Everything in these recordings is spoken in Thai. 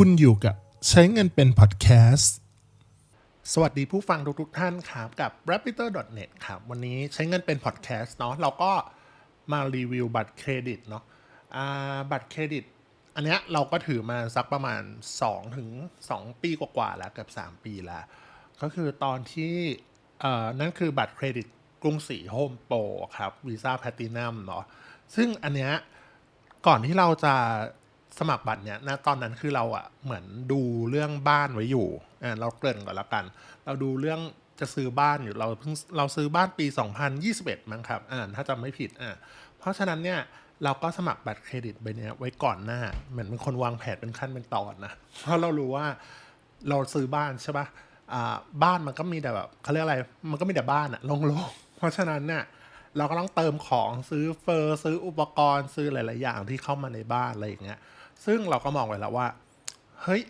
คุณอยู่กับใช้เงินเป็นพอดแคสต์ สวัสดีผู้ฟังทุกๆท่านครับ กับ Raptor.net ครับ วันนี้ใช้เงินเป็นพอดแคสต์เนาะเราก็มารีวิวบัตรเครดิตเนาะบัตรเครดิต อันเนี้ยเราก็ถือมาสักประมาณ 2 ถึง 2 ปีกว่าๆแล้วเกือบ3 ปีแล้ว ก็คือตอนที่เออนั่นคือบัตรเครดิตกรุงศรีโฮมโปรครับวีซ่าแพลตินัมเนาะซึ่งอันเนี้ยก่อนที่เราจะ สมัครบัตรเนี่ยนะตอนนั้นคือเราอะเหมือนดูเรื่องบ้านไว้อยู่อ่าเราเกริ่นก่อนแล้วกัน เราดูเรื่องจะซื้อบ้านอยู่เราเพิ่งเราซื้อบ้านปี 2021 มั้งครับอ่าถ้าจำไม่ผิดอ่าเพราะฉะนั้นเนี่ยเราก็สมัครบัตรเครดิตใบเนี้ยไว้ก่อนหน้า เหมือนเป็นคนวางแผนเป็นขั้นเป็นตอนนะ เพราะเรารู้ว่าเราซื้อบ้านใช่ปะอ่าบ้านมันก็มีแต่แบบเขาเรียกอะไร มันก็มีแต่บ้านอะโล่งๆ เพราะฉะนั้นเนี่ย เราก็ต้องเติมของซื้อเฟอร์ซื้ออุปกรณ์ซื้อหลาย ๆ อย่างที่เข้ามาในบ้านอะไรอย่างเงี้ย ซึ่งเราก็มองไว้แล้วว่า เฮ้ย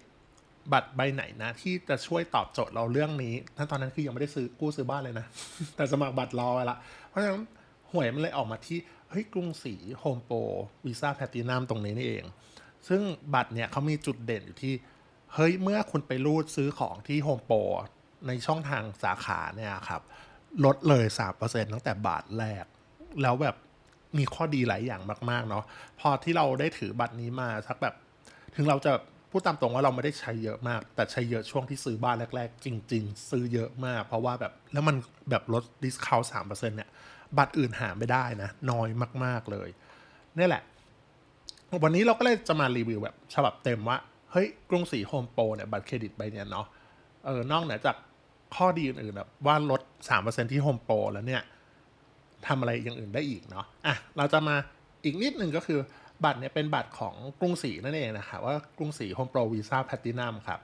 บัตรใบไหนนะ ที่จะช่วยตอบโจทย์เราเรื่องนี้ทั้งตอนนั้นคือยังไม่ได้ซื้อกู้ซื้อบ้านเลยนะ แต่สมัครบัตรรอไว้ละเพราะฉะนั้นหวยมันเลยออกมาที่เฮ้ยกรุงศรีโฮมโปรวีซ่าแพลตินัมตรงนี้นี่เอง ซึ่งบัตรเนี่ยเขามีจุดเด่นอยู่ที่เฮ้ยเมื่อคุณไปรูดซื้อของที่โฮมโปรในช่องทางสาขาเนี่ยครับ ลดเลย 3%ตั้งแต่บาทแรก แล้วแบบมีข้อดีหลายอย่างมาก ๆ เนาะพอที่เราได้ถือบัตรนี้มาสักแบบ ถึงเราจะพูดตามตรงว่าเราไม่ได้ใช้เยอะมาก แต่ใช้เยอะช่วงที่ซื้อบ้านแรก ๆ จริง ๆ ซื้อเยอะมาก เพราะว่าแบบแล้วมันแบบลดดิสคาวสามเปอร์เซ็นเนี่ยบัตรอื่นหาไม่ได้นะ น้อยมาก ๆเลยนี่แหละ วันนี้เราก็เลยจะมารีวิวแบบฉบับเต็มว่า เฮ้ยกรุงศรีโฮมโปรเนี่ยบัตรเครดิตใบเนี้ยเนาะเออนอกเหนือจาก ข้อดีอื่นๆแบบว่าลด 3%ที่โฮมโปรแล้วเนี่ยทำอะไรอย่างอื่นได้อีกเนาะอะเราจะมาอีกนิดนึงก็คือบัตรเนี่ยเป็นบัตรของกรุงศรีนั่นเองนะครับว่ากรุงศรีโฮมโปรวีซ่าแพลตินัมครับ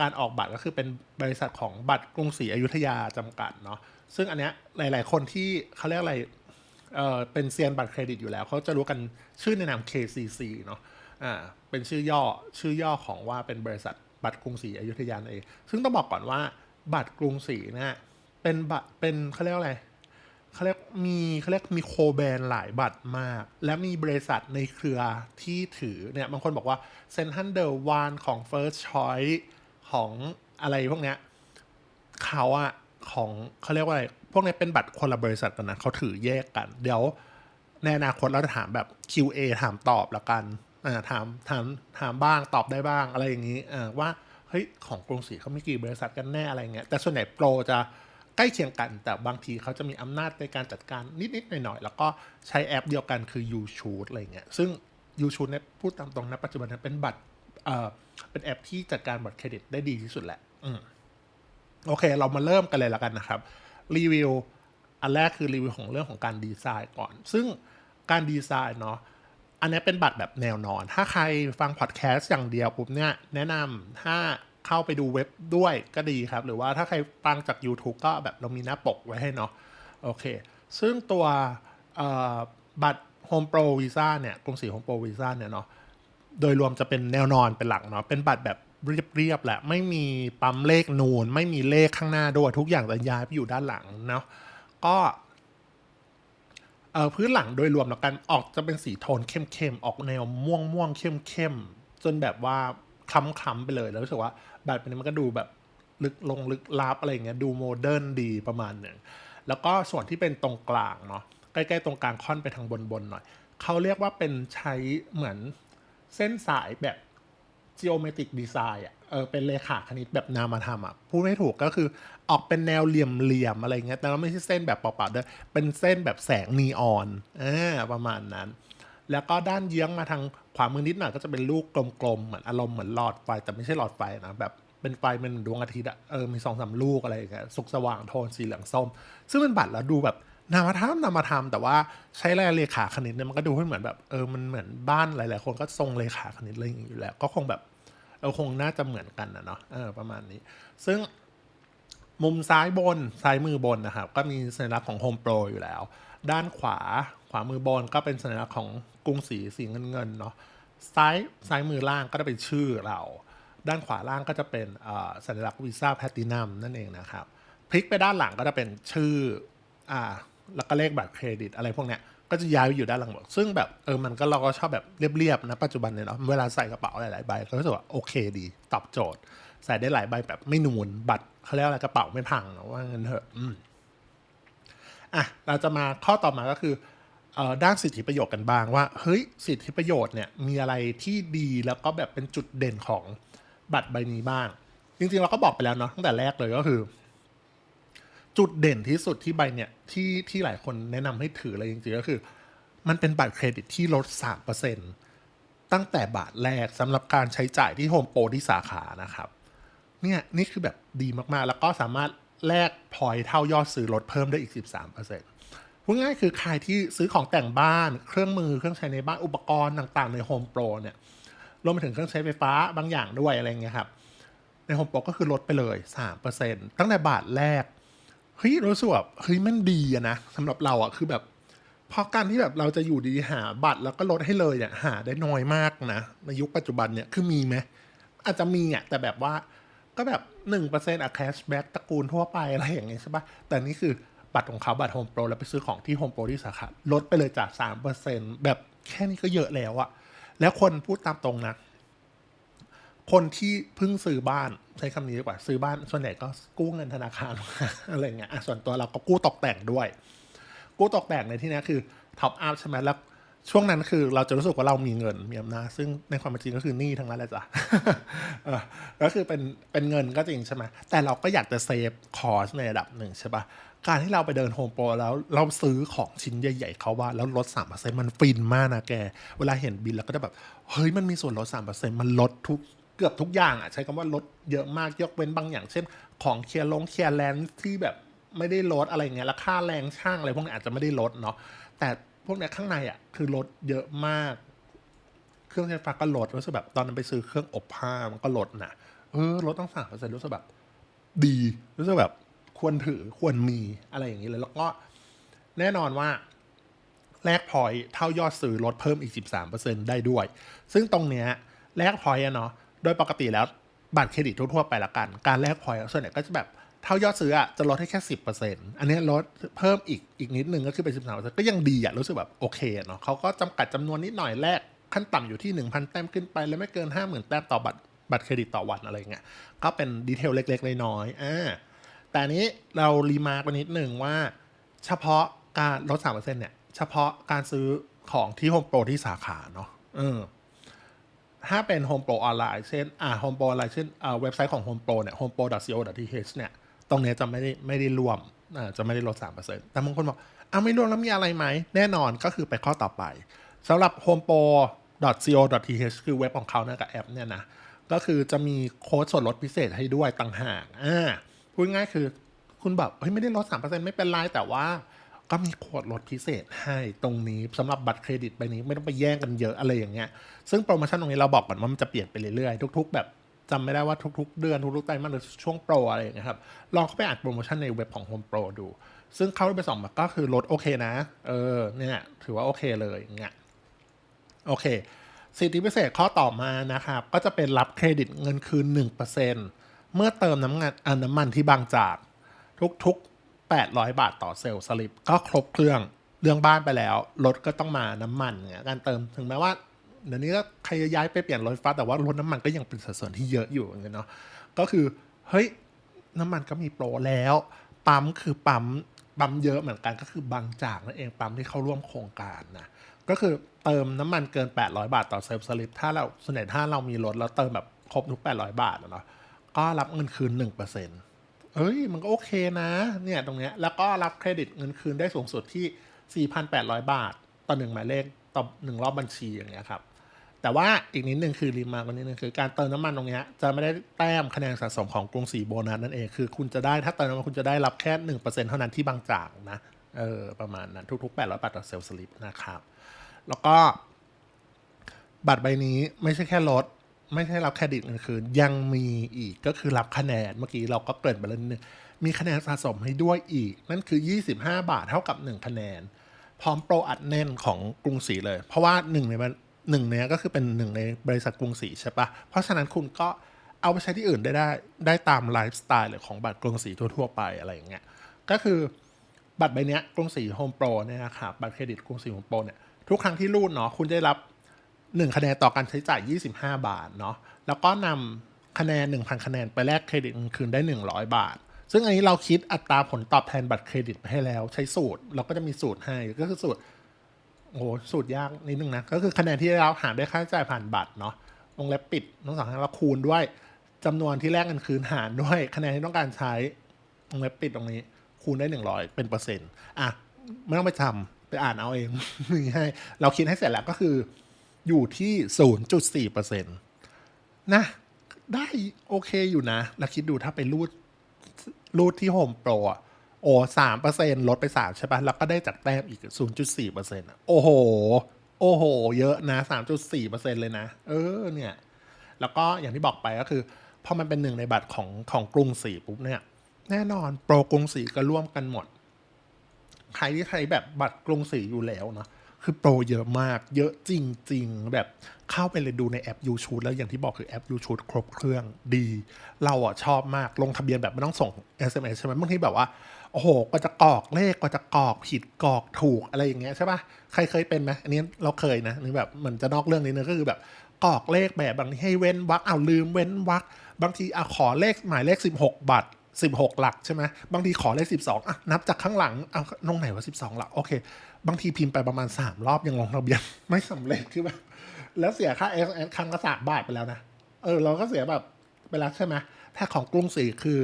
การออกบัตรก็คือเป็นบริษัทของบัตรกรุงศรีอยุธยาจำกัดเนาะซึ่งอันเนี้ยหลาย ๆ คนที่เขาเรียกอะไรเออเป็นเซียนบัตรเครดิตอยู่แล้ว เขาจะรู้กันชื่อในนาม KCC เนาะอ่าเป็นชื่อย่อชื่อย่อของว่าเป็นบริษัทบัตรกรุงศรีอยุธยาเองซึ่งต้องบอกก่อนว่า บัตรกรุงศรีนี่ยเป็นบัตรเป็นเขาเรียกว่าอะไรเขาเรียกมีเขาเรียกมีโคแบรนด์หลายบัตรมาก และมีบริษัทในเครือที่ถือเนี่ยบางคนบอกว่าเซนทันเดอร์วานของ First Choice ของอะไรพวกเนี้ยเขาอะของเขาเรียกว่าอะไร พวกนี้เป็นบัตรคนละบริษัทกันนะเขาถือแยกกัน เดี๋ยวในอนาคตเราจะถามแบบ QA ถามตอบละกันอ่าถามถามถามบ้างตอบได้บ้างอะไรอย่างนี้อ่าว่า เฮ้ยของกรุงศรีเขามีกี่บริษัทกันแน่อะไรเงี้ยแต่ส่วนใหญ่โปรจะใกล้เคียงกัน แต่บางทีเขาจะมีอำนาจในการจัดการนิดๆหน่อยๆแล้วก็ใช้แอปเดียวกันคือ u c h o o t อะไรเงี้ยซึ่ง u c h o o t เนี่ยพูดตามตรงนะปัจจุบันเป็นบัตรเอ่อเป็นแอปที่จัดการบัตรเครดิตได้ดีที่สุดแหละอืมโอเค เรามาเริ่มกันเลยแล้วกันนะครับรีวิวอันแรกคือรีวิวของเรื่องของการดีไซน์ก่อน ซึ่งการดีไซน์เนาะ อันนี้เป็นบัตรแบบแนวนอน ถ้าใครฟังพอดแคสต์อย่างเดียวปุ๊บเนี่ยแนะนำถ้าเข้าไปดูเว็บด้วยก็ดีครับ หรือว่าถ้าใครฟังจาก YouTube ก็แบบเรามีหน้าปกไว้ให้เนาะโอเค ซึ่งตัวบัตร Home Pro Visa เนี่ยกรุงศรี Home Pro Visa เนี่ยเนาะโดยรวมจะเป็นแนวนอนเป็นหลักเนาะเป็นบัตรแบบเรียบๆแหละไม่มีปั๊มเลขนูน ไม่มีเลขข้างหน้าด้วย ทุกอย่างจะย้ายไปอยู่ด้านหลังเนาะก็ เอ่อพื้นหลังโดยรวมแล้วกันออกจะเป็นสีโทนเข้มๆออกแนวม่วงม่วงๆเข้มๆจนแบบว่าคล้ำๆไปเลย แล้วรู้สึกว่าแบัตรเป็นนี้มันก็ดูแบบลึกลงลึกลับอะไรเงี้ยดูโมเดิร์นดีประมาณหนึ่งแล้วก็ส่วนที่เป็นตรงกลางเนาะใกล้ๆตรงกลางค่อนไปทางบนๆหน่อยเขาเรียกว่าเป็นใช้เหมือนเส้นสายแบบ geometric design อะเออเป็นเลขาคณิตแบบนามธรรมอะพูดไม่ถูกก็คือออกเป็นแนวเหลี่ยมๆอะไรเงี้ยแต่เราไม่ใช่เส้นแบบเปล่าๆด้วยเป็นเส้นแบบแสงนีออนอ่าประมาณนั้น แล้วก็ด้านเยื้องมาทางขวามือนิดหน่อยก็จะเป็นลูกกลมๆเหมือนอารมณ์เหมือนหลอดไฟแต่ไม่ใช่หลอดไฟนะแบบเป็นไฟเป็นดวงอาทิตย์อะเออมีสองสามลูกอะไรอย่างเงี้ยสุกสว่างโทนสีเหลืองส้ม ซึ่งเป็นบัตรแล้วดูแบบ นามธรรมนามธรรมแต่ว่าใช้เลขาคณิตเนี่ยมันก็ดูให้เหมือนแบบเออมันเหมือนบ้านหลาย ๆ คนก็ทรงเลขาคณิตอะไรอย่างงี้อยู่แล้ว ก็คงแบบเออคงน่าจะเหมือนกันนะเนาะเออประมาณนี้ ซึ่งมุมซ้ายบนซ้ายมือบนนะครับ ก็มีสัญลักษณ์ของ Home Pro อยู่แล้ว ด้านขวาขวามือบนก็เป็นสัญลักษณ์ของกรุงศรีสีเงินเงินเนาะซ้ายซ้ายมือล่างก็จะเป็นชื่อเรา ด้านขวาล่างก็จะเป็นสัญลักษณ์วีซ่าแพลตินัมนั่นเองนะครับพลิกไปด้านหลังก็จะเป็นชื่ออ่า แล้วก็เลขบัตรเครดิตอะไรพวกเนี้ยก็จะย้ายไปอยู่ด้านหลังรถซึ่งแบบเออมันก็เราก็ชอบแบบเรียบๆนะปัจจุบันเนี่ยเนาะเวลาใส่กระเป๋าหลายๆใบก็รู้สึกว่าโอเคดีตอบโจทย์ ใส่ได้หลายใบแบบไม่นูนบัตรเขาเรียกอะไรกระเป๋าไม่พังเนะว่างั้นเถอะอืมอะเราจะมาข้อต่อมาก็คือเอ่อด้านสิทธิประโยชน์กันบ้างว่าเฮ้ยสิทธิประโยชน์เนี่ยมีอะไรที่ดีแล้วก็แบบเป็นจุดเด่นของบัตรใบนี้บ้าง จริงๆเราก็บอกไปแล้วเนาะตั้งแต่แรกเลยก็คือ จุดเด่นที่สุดที่ใบเนี่ยที่ที่หลายคนแนะนำให้ถือเลยจริงๆก็คือ มันเป็นบัตรเครดิตที่ลด 3%ตั้งแต่บาทแรกสำหรับการใช้จ่ายที่โฮมโปรที่สาขานะครับเนี่ยนี่คือแบบดีมากๆ แล้วก็สามารถแลกพอยเท่ายอดซื้อลดเพิ่มได้อีก 13%พูดง่ายๆคือใครที่ซื้อของแต่งบ้านเครื่องมือเครื่องใช้ในบ้านอุปกรณ์ต่างๆ ในโฮมโปรเนี่ยรวมไปถึงเครื่องใช้ไฟฟ้าบางอย่างด้วยอะไรเงี้ยครับในโฮมโปรก็คือลดไปเลย 3%ตั้งแต่บาทแรก เฮ้ยรู้สึกแบบเฮ้ยมันดีอะนะสำหรับเราอะคือแบบเพราะการที่แบบเราจะอยู่ดีหาบัตรแล้วก็ลดให้เลยเนี่ยหาได้น้อยมากนะ ในยุคปัจจุบันเนี่ยคือมีไหมอาจจะมีอะแต่แบบว่าก็แบบหนึ่งเปอร์เซ็นต์อะแคชแบ็กตระกูลทั่วไปอะไรอย่างเงี้ยใช่ปะแต่นี่คือบัตรของเขาบัตรโฮมโปรแล้วไปซื้อของที่โฮมโปรที่สาขาลดไปเลยจากสามเปอร์เซ็นต์แบบแค่นี้ก็เยอะแล้วอะแล้วคนพูดตามตรงนะ คนที่เพิ่งซื้อบ้านใช้คำนี้ดีกว่าซื้อบ้านส่วนใหญ่ก็กู้เงินธนาคารอะไรเงี้ยส่วนตัวเราก็กู้ตกแต่งด้วย กู้ตกแต่งในที่นี้คือท็อปอัพใช่ไหมแล้วช่วงนั้นคือเราจะรู้สึกว่าเรามีเงินมีอำนาจซึ่งในความเป็นจริงก็คือหนี้ทั้งนั้นแหละจ้ะก็คือเป็นเป็นเงินก็จริงใช่ไหมแต่เราก็อยากจะเซฟคอสในระดับหนึ่งใช่ปะการที่เราไปเดินโฮมโปรแล้วเราซื้อของชิ้นใหญ่ๆเขาว่า แล้วลดสามเปอร์เซ็นต์มันฟินมากนะแก เวลาเห็นบินแล้วก็จะแบบ เฮ้ยมันมีส่วนลดสามเปอร์เซ็นต์มันลดทุก เกือบทุกอย่างอะใช้คำว่าลดเยอะมากยกเว้นบางอย่าง เช่น ของเคลียร์ลงเคลียร์แลนด์ที่แบบไม่ได้ลดอะไรเงี้ยแล้วค่าแรงช่างอะไรพวกนี้อาจจะไม่ได้ลดเนาะแต่พวกเนี้ยข้างในอะคือลดเยอะมาก เครื่องใช้ไฟฟ้าก็ลดรู้สึกแบบตอนนั้นไปซื้อเครื่องอบผ้ามันก็ลดนะเออลดตั้งสามเปอร์เซ็นต์รู้สึกแบบดีรู้สึกแบบควรถือควรมีอะไรอย่างนี้เลย แล้วก็แน่นอนว่าแลกพอยเท่ายอดซื้อลดเพิ่มอีก 13%ได้ด้วย ซึ่งตรงเนี้ยแลกพอยอะเนาะ โดยปกติแล้วบัตรเครดิตทั่วๆไปละกัน การแลกพอยต์ส่วนใหญ่ก็จะแบบเท่ายอดซื้ออะจะลดให้แค่10%อันเนี้ลดเพิ่มอีกอีกนิดนึงก็คือเป็น13%ก็ยังดีอะรู้สึกแบบโอเคเนาะเขาก็จำกัดจำนวนนิดหน่อยแลกขั้นต่ำอยู่ที่1,000แต้มขึ้นไป แล้วไม่เกิน50,000แต้มต่อบัตรบัตรเครดิตต่อวันอะไรเงี้ยก็เป็นดีเทลเล็กๆน้อยๆอ่าแต่นี้เรารีมาร์กไปนิดหนึ่งว่า เฉพาะการลดสามเปอร์เซ็นเนี่ยเฉพาะการซื้อของที่โฮมโปรที่สาขาเนาะเออ ถ้าเป็นโฮมโปรออนไลน์เช่นอ่าโฮมโปรออนไลน์เช่นอ่าเว็บไซต์ของโฮมโปรเนี่ย homepro.co.th เนี่ย ตรงนี้จะไม่ได้ไม่ได้รวมอ่าจะไม่ได้ลดสามเปอร์เซ็นแต่บางคนบอกอ้าวไม่รวมแล้วมีอะไรไหม แน่นอนก็คือไปข้อต่อไปสำหรับ homepro.co.th คือเว็บของเขาเนี่ยกับแอปเนี่ยนะ ก็คือจะมีโค้ดส่วนลดพิเศษให้ด้วยต่างหากอ่าพูดง่ายคือคุณแบบเฮ้ยไม่ได้ลด 3%ไม่เป็นไรแต่ว่า ก็มีโค้ดลดพิเศษให้ตรงนี้สำหรับบัตรเครดิตใบนี้ไม่ต้องไปแย่งกันเยอะอะไรอย่างเงี้ย ซึ่งโปรโมชั่นตรงนี้เราบอกก่อนว่ามันจะเปลี่ยนไปเรื่อยๆ ทุก ๆ แบบจำไม่ได้ว่าทุก ๆ เดือนทุกๆไตรมาสหรือช่วงโปรอะไรอย่างเงี้ยครับ ลองเข้าไปอ่านโปรโมชั่นในเว็บของ Home Pro ดู ซึ่งเข้าไปสองมาก็คือลดโอเคนะ เออ เนี่ย ถือว่าโอเคเลยอย่างเงี้ย โอเค สิทธิพิเศษข้อต่อมานะครับ ก็จะเป็นรับเครดิตเงินคืน 1%เมื่อเติมน้ำมันอน้ำมันที่บางจากทุกๆ 800 บาทต่อเซลล์สลิปก็ครบเครื่องเรื่องบ้านไปแล้ว รถก็ต้องมาน้ำมันเนี่ยการเติมถึงแม้ว่าเดี๋ยวนี้ก็ใครจะย้ายไปเปลี่ยนรถไฟฟ้าแต่ว่ารถน้ำมันก็ยังเป็นสัดส่วนที่เยอะอยู่เงี้ยเนาะก็คือเฮ้ยน้ำมันก็มีโปรแล้ว ปั๊มคือปั๊มปั๊มเยอะเหมือนกันก็คือบางจากนั่นเองปั๊มที่เข้าร่วมโครงการนะก็คือเติมน้ำมันเกิน 800 บาทต่อเซลล์สลิปถ้าเราส่วนใหญ่ถ้าเรามีรถแล้วเติมแบบครบทุก 800 บาทอะเนาะก็รับเงินคืน 1% เอ้ยมันก็โอเคนะ เนี่ยตรงเนี้ยแล้วก็รับเครดิตเงินคืนได้สูงสุดที่ 4,800 บาท ต่อหนึ่งหมายเลขต่อหนึ่งรอบบัญชีอย่างเงี้ยครับ แต่ว่าอีกนิดหนึ่งคือรีมาร์กนิดนึงคือการเติมน้ำมันตรงเนี้ยจะไม่ได้แต้มคะแนนสะสมของกรุงศรีโบนัสนั่นเองคือคุณจะได้ถ้าเติมน้ำมันคุณจะได้รับแค่หนึ่งเปอร์เซ็นเท่านั้นที่บางจากนะเออประมาณนั้นทุกๆแปดร้อยบาทต่อเซลล์สลิปนะครับ แล้วก็บัตรใบนี้ไม่ใช่แค่ลด ไม่ใช่รับเครดิตเงินคืนยังมีอีกก็คือรับคะแนนเมื่อกี้เราก็เกริ่นไปแล้วนึงมีคะแนนสะสมให้ด้วยอีก นั่นคือ 25 บาทเท่ากับ 1 คะแนน พร้อมโปรอัดแน่นของกรุงศรีเลย เพราะว่าหนึ่งในมันหนึ่งเนี้ยก็คือเป็นหนึ่งในบริษัทกรุงศรีใช่ปะเพราะฉะนั้นคุณก็เอาไปใช้ที่อื่นได้ได้ได้ตามไลฟ์สไตล์หรือของบัตรกรุงศรีทั่วๆไปอะไรอย่างเงี้ยก็คือบัตรใบเนี้ยกรุงศรีโฮมโปรเนี่ยนะครับบัตรเครดิตกรุงศรีโฮมโปรเนี่ยทุกครั้งที่รูดเนาะคุณจะได้รับ 1 คะแนนต่อการใช้จ่าย 25 บาทเนาะแล้วก็นำคะแนน 1,000 คะแนนไปแลกเครดิตเงินคืนได้ 100 บาท ซึ่งอันนี้เราคิดอัตราผลตอบแทนบัตรเครดิตไปให้แล้ว ใช้สูตรเราก็จะมีสูตรให้ก็คือสูตรโอ้โหสูตรยากนิดนึงนะ ก็คือคะแนนที่เราหารด้ค่าใช้จ่ายผ่านบัตรเนาะวงเล็บปิดทั้งสองครั้งแล้วคูณด้วยจำนวนที่แลกเงินคืนหารด้วยคะแนนที่ต้องการใช้วงเล็บปิดตรงนี้ คูณได้หนึ่งร้อยเป็นเปอร์เซ็นต์อะไม่ต้องไปทำไปอ่านเอาเองมีให้เราคิดให้เสร็จแล้วก็คือ อยู่ที่ศูนย์จุดสี่เปอร์เซ็นะ ได้โอเคอยู่นะ แล้วคิดดูถ้าไปรูดรูดที่โฮมโปรอะโอ้สามเปอร์เซ็นลดไปสามใช่ปะแล้วก็ได้จากแต้มอีกศูนย์จุดสี่เปอร์เซ็นต์โอ้โห โอ้โห เยอะนะสามจุดสี่เปอร์เซ็นเลยนะ เออ เนี่ย แล้วก็อย่างที่บอกไปก็คือ พอมันเป็นหนึ่งในบัตรของของกรุงศรีปุ๊บเนี่ย แน่นอนโปรกรุงศรีก็ร่วมกันหมด ใครที่ใช้แบบบัตรกรุงศรีอยู่แล้วเนาะ คือโปรเยอะมาก เยอะจริง ๆ แบบเข้าไปเลยดูในแอป y o u t u b e แล้วอย่างที่บอกคือแอป y o u t u b e ครบเครื่องดี เราอะชอบมากลงทะเบียนแบบไม่ต้องส่ง SMS ใช่ไหมบางทีแบบว่าโอ้โหกว่าจะกรอกเลขกว่าจะกรอกผิดกรอกถูกอะไรอย่างเงี้ยใช่ปะใครเคยเป็นไหมอันนี้เราเคยนะนี่แบบเหมือนจะนอกเรื่องนิดนึงก็คือแบบกรอกเลขแบบบางทีให้เว้นวรรคเอาลืมเว้นวรรคบางทีอะขอเลขหมายเลข 16 บัตร16 หลักใช่ไหมบางทีขอเลข 12อะนับจากข้างหลังเอาตรงไหนว่า12 หลักโอเค บางทีพิมพ์ไปประมาณ3รอบยังลงทะเบียน ไม่สำเร็จคือแบบแล้วเสียค่า SMS ครั้งละสามบาทไปแล้วนะเออ เราก็เสียแบบไปแล้วใช่ไหมถ้าของกรุงศรีคือ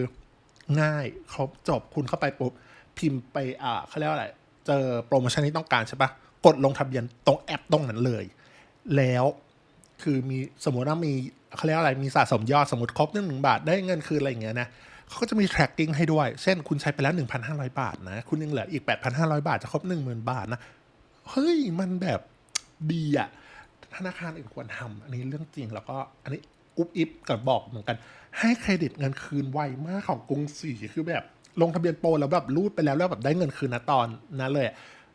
ง่ายครบจบคุณเข้าไปปุ๊บพิมพ์ไปอ่าเขาเรียกว่าอะไร เจอโปรโมชั่นที่ต้องการใช่ปะกดลงทะเบียนตรงแอปตรงนั้นเลย แล้วคือมีสมมติว่ามีเขาเรียกว่าอะไรมีสะสมยอดสมมติครบหนึ่งบาทได้เงินคืนอะไรอย่างเงี้ยนะ เขาก็จะมี tracking ให้ด้วย เช่นคุณใช้ไปแล้ว 1,500 บาทนะ คุณยังเหลืออีก 8,500 บาทจะครบ 10,000 บาทนะ เฮ้ย มันแบบดีอะธนาคารอื่นควรทำอันนี้เรื่องจริงแล้วก็อันนี้อุบอิบกับบอกเหมือนกัน ให้เครดิตเงินคืนไวมากของกรุงศรีคือแบบลงทะเบียนโปรแล้วแบบรูดไปแล้วแล้วแบบได้เงินคืนนะตอนนั้นเลย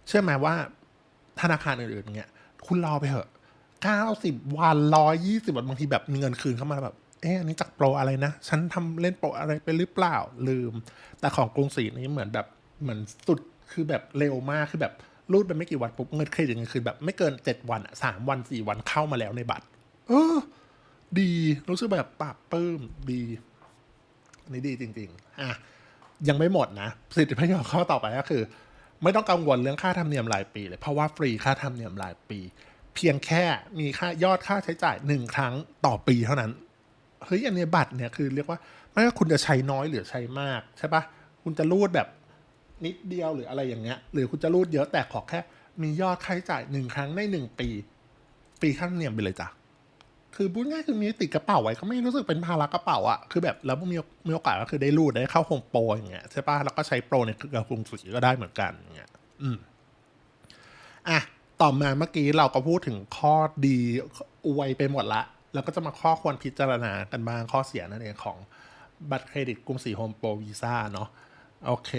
เชื่อไหมว่าธนาคารอื่นๆเนี่ยคุณรอไปเถอะเก้าสิบวันร้อยยี่สิบวันบางทีแบบมีเงินคืนเข้ามาแบบ เอ๊ะอันนี้จากโปรอะไรนะ ฉันทำเล่นโปรอะไรไปหรือเปล่าลืม แต่ของกรุงศรีนี่เหมือนแบบเหมือนสุดคือแบบเร็วมากคือแบบรูดไปไม่กี่วันปุ๊บเงินเครดิตเงินคืนแบบไม่เกินเจ็ดวันสามวันสี่วันเข้ามาแล้วในบัตร เออ ดีรู้สึกแบบปราบปลื้มดีนนี่ดีจริง ๆ อะยังไม่หมดนะสิทธิประโยชน์ข้อต่อไปก็คือ ไม่ต้องกังวลเรื่องค่าธรรมเนียมรายปีเลยเพราะว่าฟรีค่าธรรมเนียมรายปี เพียงแค่มีค่ายอดค่าใช้จ่ายหนึ่งครั้งต่อปีเท่านั้น เฮ้ยอันเนี้ยบัตรเนี่ยคือเรียกว่าไม่ว่าคุณจะใช้น้อยหรือใช้มากใช่ปะคุณจะรูดแบบนิดเดียวหรืออะไรอย่างเงี้ย หรือคุณจะรูดเยอะแต่ขอแค่ มียอดค่าใช้จ่ายหนึ่งครั้งในหนึ่งปีฟรีค่าธรรมเนียมไปเลยจ้ะคือพูดง่ายคือมีติดกระเป๋าไว้ก็ไม่รู้สึกเป็นภาระกระเป๋าอะคือแบบแล้วมีมีโอกาสก็คือได้รูดได้เข้าโฮมโปรอย่างเงี้ยใช่ปะแล้วก็ใช้โปรในเครือกรุงศรีก็ได้เหมือนกันอย่างเงี้ยอืมอะต่อมาเมื่อกี้เราก็พูดถึงข้อดีอวยไปหมดละ แล้วก็จะมาข้อควรพิจารณากันบ้างข้อเสียนั่นเองของบัตรเครดิตกรุงศรีโฮมโปรวีซ่าเนาะโอเค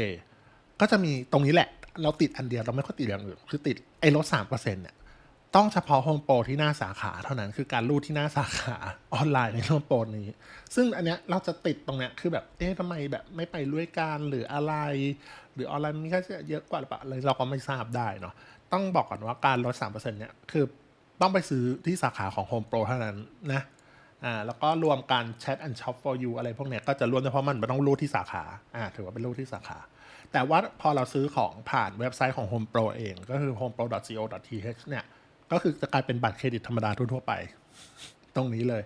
ก็จะมีตรงนี้แหละ เราติดอันเดียวเราไม่ค่อยติดอย่างอื่นคือติดไอ้ลดสามเปอร์เซ็นต์เนี่ยต้องเฉพาะโฮมโปรที่หน้าสาขาเท่านั้นคือการรูดที่หน้าสาขาออนไลน์ในโฮมโปรนี้ ซึ่งอันเนี้ยเราจะติดตรงเนี้ยคือแบบเอ๊ะทำไมแบบไม่ไปด้วยกันหรืออะไร หรือออนไลน์มันก็จะเยอะกว่าหรือเปล่าอะไรเราก็ไม่ทราบได้เนาะต้องบอกก่อนว่าการลดสามเปอร์เซ็นต์เนี่ยคือ ต้องไปซื้อที่สาขาของ Home Pro เท่านั้นนะอ่าแล้วก็รวมการ Chat and Shop for you อะไรพวกเนี้ยก็จะรวมเฉพาะมันไม่ต้องรูดที่สาขาอ่าถือว่าเป็นรูดที่สาขา แต่ว่าพอเราซื้อของผ่านเว็บไซต์ของ Home Pro เอง ก็คือ homepro.co.th เนี่ยก็คือจะกลายเป็นบัตรเครดิตธรรมดาทั่วๆไป ตรงนี้เลย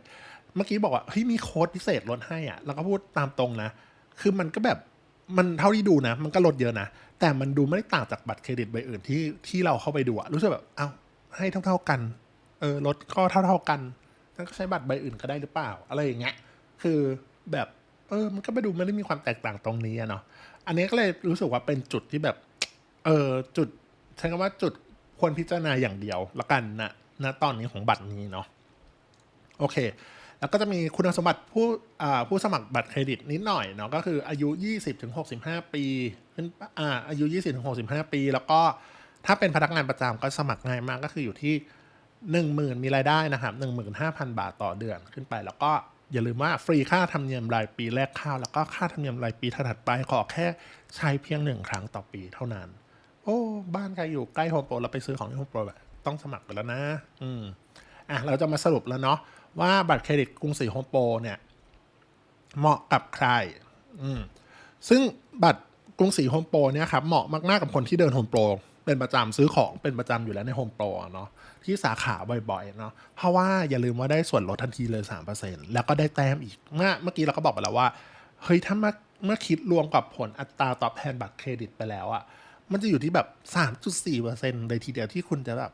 เมื่อกี้บอกว่าเฮ้ยมีโค้ดพิเศษลดให้อะแล้วก็พูดตามตรงนะ คือมันก็แบบมันเท่าที่ดูนะ มันก็ลดเยอะนะ แต่มันดูไม่ได้ต่างจากบัตรเครดิตใบอื่นที่ที่เราเข้าไปดูอะรู้สึกแบบเอ้าให้เท่า ๆกัน เออลดก็เท่าๆกันงั้นก็ใช้บัตรใบอื่นก็ได้หรือเปล่า อะไรอย่างเงี้ย คือแบบเออ มันก็ไปดูไม่ได้มีความแตกต่างตรงนี้อะเนาะอันนี้ก็เลยรู้สึกว่าเป็นจุดที่แบบ เออจุดใช้คำว่าจุดควรพิจารณาอย่างเดียวละกันนะณตอนนี้ของบัตรนี้เนาะโอเค แล้วก็จะมีคุณสมบัติผู้อ่าผู้สมัครบัตรเครดิตนิดหน่อยเนาะก็คืออายุ 20ถึง65 ปีขึ้นอ่าอายุ 20ถึง65 ปี แล้วก็ถ้าเป็นพนักงานประจำก็สมัครง่ายมากก็คืออยู่ที่ 10,000 มีรายได้นะครับ15,000 บาทต่อเดือนขึ้นไป แล้วก็อย่าลืมว่าฟรีค่าธรรมเนียมรายปีแรกเข้า แล้วก็ค่าธรรมเนียมรายปีถัดไปขอแค่ใช้เพียงหนึ่งครั้งต่อปีเท่านั้น โอ้ บ้านใครอยู่ใกล้โฮมโปรเราไปซื้อของที่โฮมโปรแบบต้องสมัครกันแล้วนะ อืมอะเราจะมาสรุปแล้วเนาะว่าบัตรเครดิตกรุงศรีโฮมโปรเนี่ย เหมาะกับใคร อืมซึ่งบัตรกรุงศรีโฮมโปรเนี่ยครับเหมาะมากๆกับคนที่เดินโฮมโปร เป็นประจำซื้อของเป็นประจำอยู่แล้วในโฮมโปรเนาะที่สาขาบ่อยๆเนาะเพราะว่าอย่าลืมว่าได้ส่วนลดทันทีเลย 3%แล้วก็ได้แต้มอีกเมื่อเมื่อกี้เราก็บอกไปแล้วว่า เฮ้ยถ้าเมื่อเมื่อคิดรวมกับผลอัตราตอบแทนบัตรเครดิตไปแล้วอะมันจะอยู่ที่แบบ 3.4%เลยทีเดียวที่คุณจะแบบ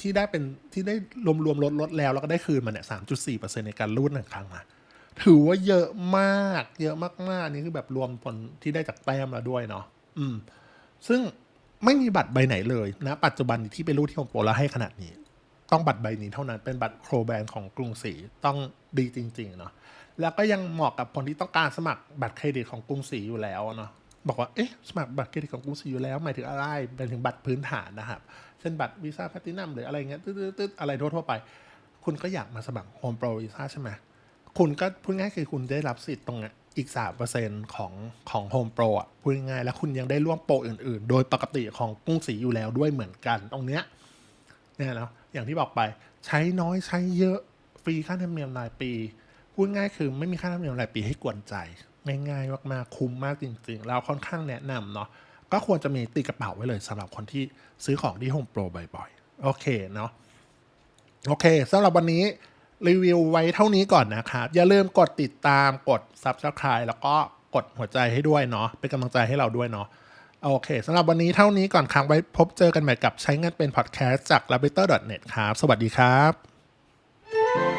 ที่ได้เป็นที่ได้รวมรวมลดลดแล้วแล้วก็ได้คืนมาเนี่ย3.4%ในการรูดหนึ่งครั้งนะถือว่าเยอะมาก เยอะมากๆนี่คือแบบรวมผลที่ได้จากแต้มแล้วด้วยเนาะอืม ซึ่ง ไม่มีบัตรใบไหนเลยนะ ปัจจุบันที่ไปรูดที่โฮมโปรแล้วให้ขนาดนี้ ต้องบัตรใบนี้เท่านั้นเป็นบัตรโครแบนของกรุงศรีต้องดีจริง ๆ เนาะแล้วก็ยังเหมาะกับคนที่ต้องการสมัครบัตรเครดิตของกรุงศรีอยู่แล้วเนาะบอกว่าเอ๊ะสมัครบัตรเครดิตของกรุงศรีอยู่แล้วหมายถึงอะไรเป็นถึงบัตรพื้นฐานนะครับเช่นบัตรวีซ่าแพลตินัมหรืออะไรเงี้ยตืดๆๆอะไรทั่วๆไป คุณก็อยากมาสมัครโฮมโปรวีซ่าใช่ไหมคุณก็พูดง่ายคือคุณได้รับสิทธิ์ตรงเนี้ย อีก 3%ของของโฮมโปรอะพูดง่ายๆแล้วคุณยังได้ร่วมโปรอื่นๆ โดยปกติของกรุงศรีอยู่แล้วด้วยเหมือนกันตรงเนี้ยเนี่ยนะอย่างที่บอกไปใช้น้อยใช้เยอะฟรีค่าธรรมเนียมรายปี พูดง่ายคือไม่มีค่าธรรมเนียมรายปีให้กวนใจ ง่ายๆมากๆคุ้มมากจริงๆ แล้วค่อนข้างแนะนำเนาะก็ควรจะมีติดกระเป๋าไว้เลยสำหรับคนที่ซื้อของที่โฮมโปรบ่อยๆ โอเคเนาะโอเคสำหรับวันนี้ รีวิวไว้เท่านี้ก่อนนะครับ อย่าลืมกดติดตามกด Subscribe แล้วก็กดหัวใจให้ด้วยเนาะเป็นกำลังใจให้เราด้วยเนาะโอเคสำหรับวันนี้เท่านี้ก่อนครั้งไว้พบเจอกันใหม่กับใช้งานเป็นพอดแคสต์จาก l a b i t e r n e t ครับ สวัสดีครับ